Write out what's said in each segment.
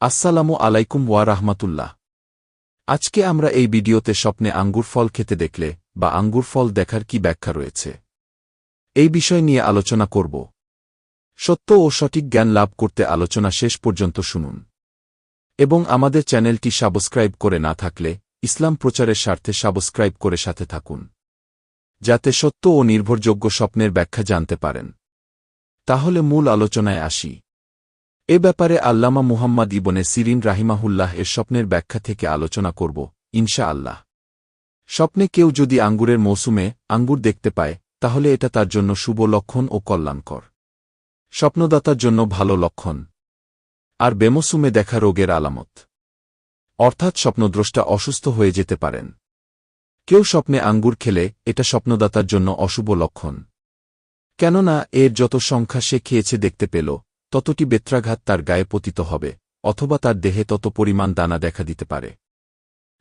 আসসালামু আলাইকুম ওয়া রাহমাতুল্লাহ। আজকে আমরা এই ভিডিওতে স্বপ্নে আঙ্গুর ফল খেতে দেখলে বা আঙ্গুর ফল দেখার কি ব্যাখ্যা রয়েছে? এই বিষয় নিয়ে আলোচনা করব। সত্য ও সঠিক জ্ঞান লাভ করতে আলোচনা শেষ পর্যন্ত শুনুন। এবং আমাদের চ্যানেলটি সাবস্ক্রাইব করে না থাকলে ইসলাম প্রচারের স্বার্থে সাবস্ক্রাইব করে সাথে থাকুন। যাতে সত্য ও নির্ভরযোগ্য স্বপ্নের ব্যাখ্যা জানতে পারেন। তাহলে মূল আলোচনায় আসি। এ ব্যাপারে আল্লামা মুহাম্মদ ইবনে সিরিন রাহিমাহুল্লাহ এর স্বপ্নের ব্যাখ্যা থেকে আলোচনা করব ইনশা আল্লাহ স্বপ্নে কেউ যদি আঙ্গুরের মৌসুমে আঙ্গুর দেখতে পায়, তাহলে এটা তার জন্য শুভ লক্ষণ ও কল্যাণকর। স্বপ্নদাতার জন্য ভালো লক্ষণ। আর বেমৌসুমে দেখা রোগের আলামত। অর্থাৎ স্বপ্নদ্রষ্টা অসুস্থ হয়ে যেতে পারেন। কেউ স্বপ্নে আঙ্গুর খেলে, এটা স্বপ্নদাতার জন্য অশুভ লক্ষণ। কেননা, এর যত সংখ্যা সে খেয়েছে দেখতে পেল ততটি বেত্রাঘাত তার গায়ে পতিত হবে, অথবা তার দেহে তত পরিমাণ দানা দেখা দিতে পারে।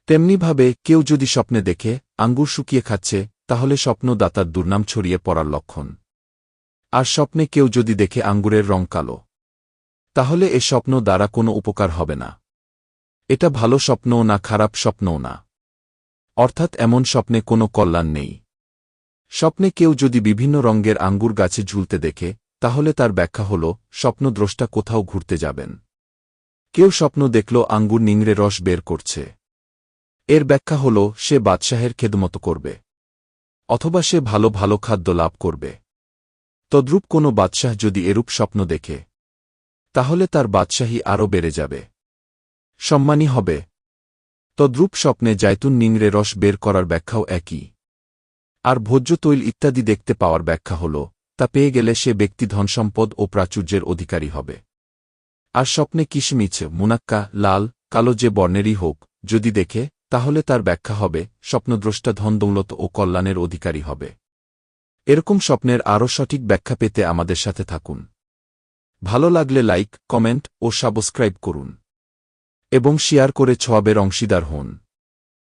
তেমনিভাবে, কেউ যদি স্বপ্নে দেখে, আঙ্গুর শুকিয়ে খাচ্ছে, তাহলে স্বপ্নদাতার দুর্নাম ছড়িয়ে পড়ার লক্ষণ। আর স্বপ্নে কেউ যদি দেখে আঙ্গুরের রং কালো, তাহলে এ স্বপ্ন দ্বারা কোনো উপকার হবে না। এটা ভালো স্বপ্নও না, খারাপ স্বপ্নও না। অর্থাৎ এমন স্বপ্নে কোনো কল্যাণ নেই। স্বপ্নে কেউ যদি বিভিন্ন রঙের আঙ্গুর গাছে ঝুলতে দেখে তাহলে তার ব্যাখ্যা হল, স্বপ্নদ্রষ্টা কোথাও ঘুরতে যাবেন। কেউ স্বপ্ন দেখল আঙ্গুর নিংড়ে রস বের করছে। এর ব্যাখ্যা হল, সে বাদশাহের খেদমতো করবে। অথবা সে ভালো ভালো খাদ্য লাভ করবে। তদ্রূপ কোনো বাদশাহ যদি এরূপ স্বপ্ন দেখে, তাহলে তার বাদশাহী আরও বেড়ে যাবে। সম্মানী হবে। তদ্রূপ স্বপ্নে জায়তুন নিংড়ে রস বের করার ব্যাখ্যাও একই। আর ভোজ্য তৈল ইত্যাদি দেখতে পাওয়ার ব্যাখ্যা হল তা পেয়ে গেলে সে ব্যক্তি ধনসম্পদ ও প্রাচুর্যের অধিকারী হবে। আর স্বপ্নে কিশমিচ, মুনাক্কা, লাল, কালো যে বর্ণেরই হোক, যদি দেখে, তাহলে তার ব্যাখ্যা হবে, স্বপ্নদ্রষ্টা ধনদৌলত ও কল্যাণের অধিকারী হবে। এরকম স্বপ্নের আরও সঠিক ব্যাখ্যা পেতে আমাদের সাথে থাকুন। ভালো লাগলে লাইক, কমেন্ট ও সাবস্ক্রাইব করুন। এবং শেয়ার করে ছোয়াবের অংশীদার হন।